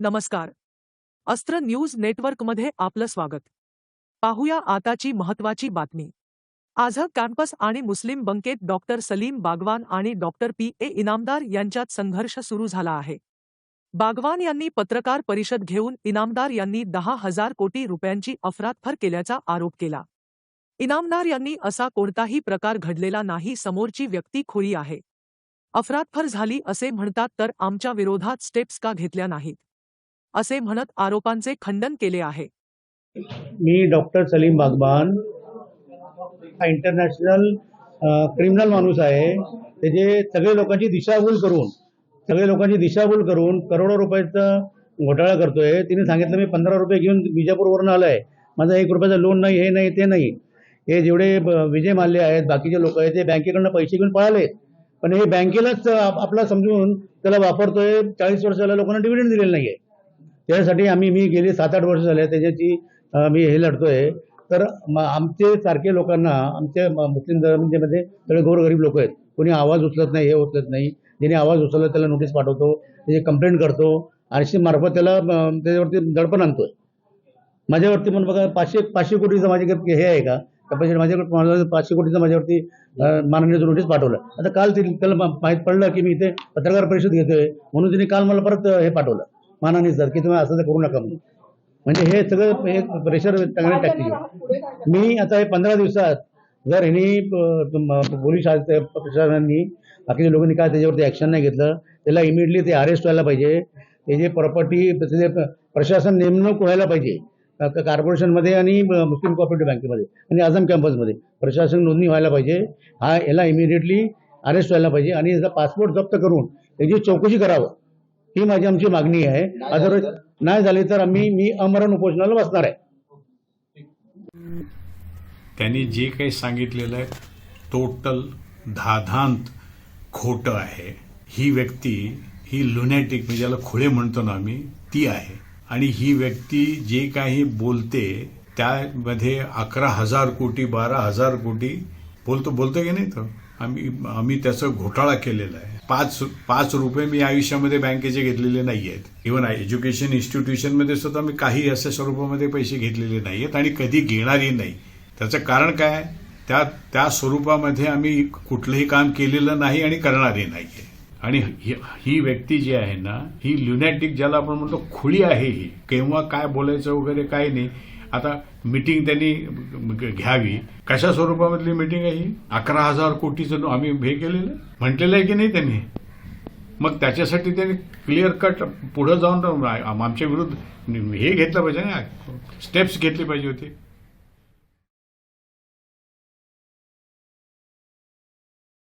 नमस्कार. अस्त्र न्यूज नेटवर्कमध्ये आपलं स्वागत. पाहूया आताची महत्वाची बातमी. आज कॅम्पस आणि मुस्लिम बंकेत डॉक्टर सलीम बागवान आणि डॉक्टर पी. ए. इनामदार यांच्यात संघर्ष सुरू झाला आहे. बागवान यांनी पत्रकार परिषद घेऊन इनामदार यांनी दहा हजार कोटी रुपयांची अफरातफर केल्याचा आरोप केला. इनामदार यांनी असा कोणताही प्रकार घडलेला नाही समोरची व्यक्ती खोरी आहे. अफरातफर झाली असे म्हणतात तर आमच्या विरोधात स्टेप्स का घेतल्या नाहीत? असे म्हणत आरोपांचे खंडन केले आहे. मी डॉक्टर सलीम बागबान हा इंटरनॅशनल क्रिमिनल माणूस आहे. त्याचे सगळे लोकांची दिशाभूल करून सगळे लोकांची दिशाभूल करून करोडो रुपयाचा घोटाळा करतोय. तिने सांगितलं मी पंधरा रुपये घेऊन विजापूरवरून आलो आहे माझं एक रुपयाचं लोन नाही हे नाही ते नाही. हे जेवढे ब- विजय माल्ले आहेत बाकीचे लोक आहेत ते बँकेकडनं पैसे घेऊन पळाले पण हे बँकेलाच आपला समजून त्याला वापरतोय. चाळीस वर्षाला लोकांना डिव्हिडंड दिलेलं नाही आहे त्यासाठी आम्ही मी गेली सात आठ वर्ष झाले त्याच्याची मी हे लढतोय. तर आमचे सारखे लोकांना आमच्या मुस्लिम धर्ममध्ये सगळे गोरगरीब लोक आहेत. कोणी आवाज उचलत नाही हे उचलत नाही. ज्याने आवाज उचलला त्याला नोटीस पाठवतो. त्याची कंप्लेंट करतो. आणि मार्फत त्याला त्याच्यावरती दडपण आणतोय. माझ्यावरती पण बघा पाचशे पाचशे कोटीचं माझ्याकडे हे आहे का? कॅपॅसिटी माझ्याकडे पाचशे कोटीचं माझ्यावरती अं, माननीय नोटीस पाठवलं. आता काल त्याला माहीत पडलं की मी इथे पत्रकार परिषद घेतोय. म्हणून तिने काल मला परत हे पाठवलं. माननीय सर की तुम्ही असं तर करू नका म्हणून. म्हणजे हे सगळं हे प्रेशर चांगले टाकतील मी आता हे पंधरा दिवसात जर ह्यांनी पोलीस प्रशासनाने बाकीच्या लोकांनी काय त्याच्यावरती ॲक्शन नाही घेतलं त्याला इमिडिएटली ते अरेस्ट व्हायला पाहिजे. त्याची प्रॉपर्टी त्याचे प्रशासन नेमणूक व्हायला पाहिजे कॉर्पोरेशनमध्ये आणि मुस्लिम कोऑपरेटिव्ह बँकेमध्ये आणि आझम कॅम्पसमध्ये प्रशासन नोंदणी व्हायला पाहिजे. हा याला इमिडिएटली अरेस्ट व्हायला पाहिजे आणि याचा पासपोर्ट जप्त करून त्याची चौकशी करावं. ही माझी आमची मागणी आहे. अदरवाईज नाही झाली तर आम्ही मी अमरण उपोषणाला बसणार आहे. त्यांनी जे काही सांगितलेलं आहे टोटल धाधांत खोटं आहे. ही व्यक्ती ही लुनॅटिक म्हणजे ज्याला खुळे म्हणतो ना आम्ही ती आहे. आणि ही व्यक्ती जे काही बोलते त्यामध्ये अकरा हजार कोटी बारा हजार कोटी बोलतो बोलतो की नाही तो? आम्ही आम्ही त्याचा घोटाळा केलेला आहे. पाच पाच रुपये मी आयुष्यामध्ये बँकेचे घेतलेले नाही आहेत इव्हन एज्युकेशन इन्स्टिट्यूशनमध्ये सुद्धा मी काही अशा स्वरूपामध्ये पैसे घेतलेले नाही आहेत आणि कधी घेणारही नाही. त्याचं कारण काय त्या त्या स्वरूपामध्ये आम्ही कुठलंही काम केलेलं नाही आणि करणारही नाही आहे आणि ही व्यक्ती जी आहे ना ही ल्युनॅटिक ज्याला आपण म्हणतो खुळी आहे ही. केव्हा काय बोलायचं वगैरे काय नाही. आता मिटिंग त्यांनी घ्यावी. कशा स्वरूपामधली मिटिंग आहे ही? अकरा हजार कोटीचं आम्ही हे केलेलं म्हटलेलं आहे की नाही त्यांनी? मग त्याच्यासाठी त्यांनी क्लिअर कट पुढे जाऊन आमच्या विरुद्ध हे घेतलं पाहिजे ना. स्टेप्स घेतली पाहिजे होती.